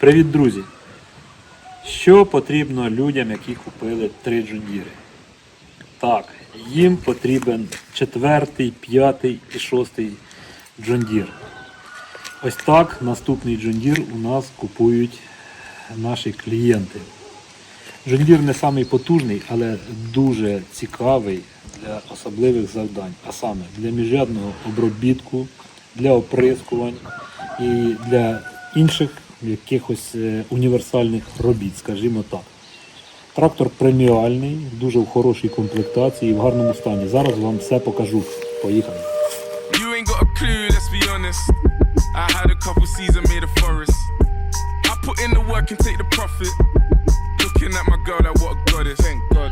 Привіт, друзі! Що потрібно людям, які купили три джундіри? Так, їм потрібен четвертий, п'ятий і шостий джундір. Ось так наступний джундір у нас купують наші клієнти. Джундір не самий потужний, але дуже цікавий для особливих завдань, а саме для міжрядного обробітку, для оприскувань і для інших якихось е, універсальних робіт, скажімо так. Трактор преміальний, дуже в хорошій комплектації і в гарному стані. Зараз вам все покажу. Поїхали. You ain't got a clue, let's be honest. I had a couple seeds made a forest. I put in the work and take the profit. Looking at my girl, like what a goddess. Thank God.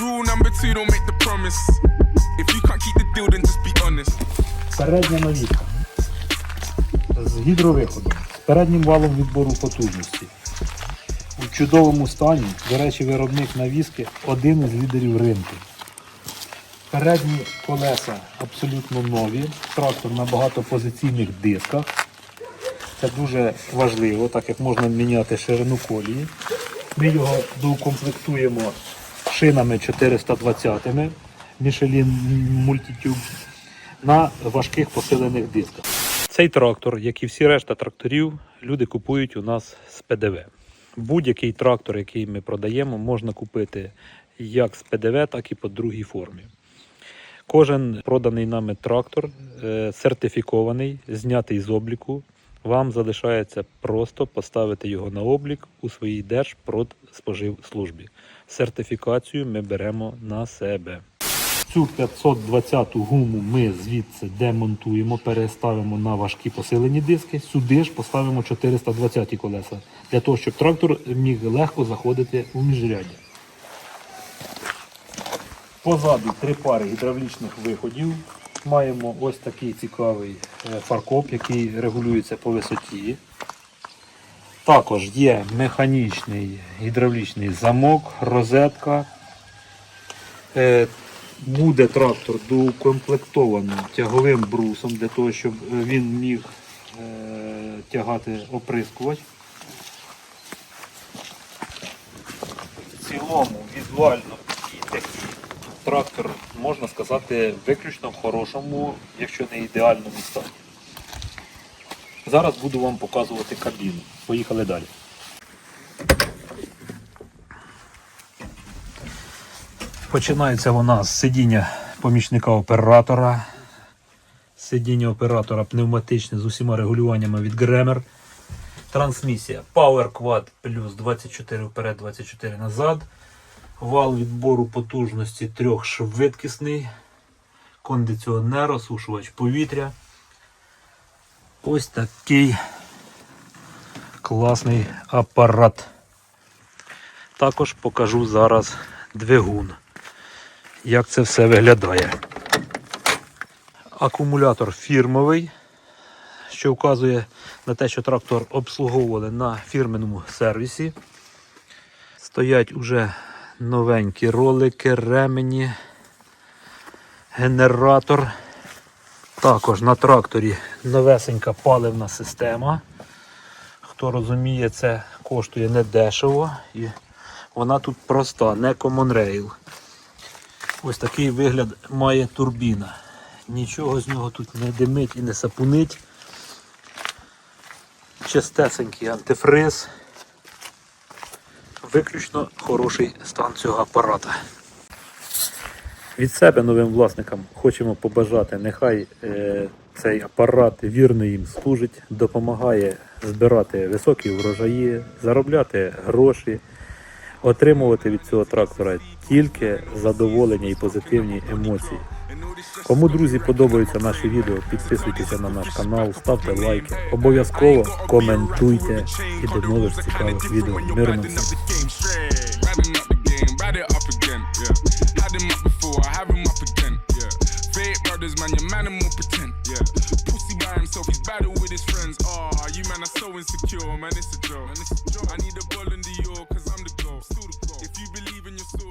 Rule number two, don't make the promise. If you can't keep the deal, then just be honest. Передня навіска з гідровиходом, переднім валом відбору потужності. У чудовому стані, до речі, виробник навіски один із лідерів ринку. Передні колеса абсолютно нові, трактор на багатопозиційних дисках. Це дуже важливо, так як можна міняти ширину колії. Ми його доукомплектуємо шинами 420 Michelin Multitube на важких посилених дисках. Цей трактор, як і всі решта тракторів, люди купують у нас з ПДВ. Будь-який трактор, який ми продаємо, можна купити як з ПДВ, так і по другій формі. Кожен проданий нами трактор е, сертифікований, знятий з обліку. Вам залишається просто поставити його на облік у своїй Держпродспоживслужбі. Сертифікацію ми беремо на себе. Цю 520 гуму ми звідси демонтуємо, переставимо на важкі посилені диски. Сюди ж поставимо 420 колеса, для того, щоб трактор міг легко заходити у міжряддя. Позаду три пари гідравлічних виходів. Маємо ось такий цікавий е, фаркоп, який регулюється по висоті. Також є механічний гідравлічний замок, розетка. Буде трактор доукомплектовано тяговим брусом для того, щоб е, він міг е, тягати оприскувач. В цілому візуально і трактор, можна сказати, виключно в хорошому, якщо не ідеальному стані. Зараз буду вам показувати кабіну. Поїхали далі. Починається вона з сидіння помічника оператора. Сидіння оператора пневматичне з усіма регулюваннями від Гремер. Трансмісія Power Quad плюс 24 вперед, 24 назад. Вал відбору потужності трьохшвидкісний. Кондиціонер, осушувач повітря. Ось такий класний апарат. Також покажу зараз двигун. Як це все виглядає. Акумулятор фірмовий, що вказує на те, що трактор обслуговували на фірменому сервісі. Стоять уже новенькі ролики, ремені, генератор. Також на тракторі новесенька паливна система. Хто розуміє, це коштує недешево і вона тут проста, не Common Rail. Ось такий вигляд має турбіна. Нічого з нього тут не димить і не сапунить. Чистесенький антифриз. Виключно хороший стан цього апарата. Від себе новим власникам хочемо побажати, нехай е, цей апарат вірно їм служить, допомагає збирати високі врожаї, заробляти гроші, отримувати від цього трактора тільки задоволення і позитивні емоції. Кому друзі подобаються наші відео, підписуйтеся на наш канал, ставте лайки, обов'язково коментуйте і до нових цікавих відео. Мирно всім! Riding up the game, insecure, man, it's a joke. It's a. I need a ball in the cause I'm the goal. If you believe in your soul,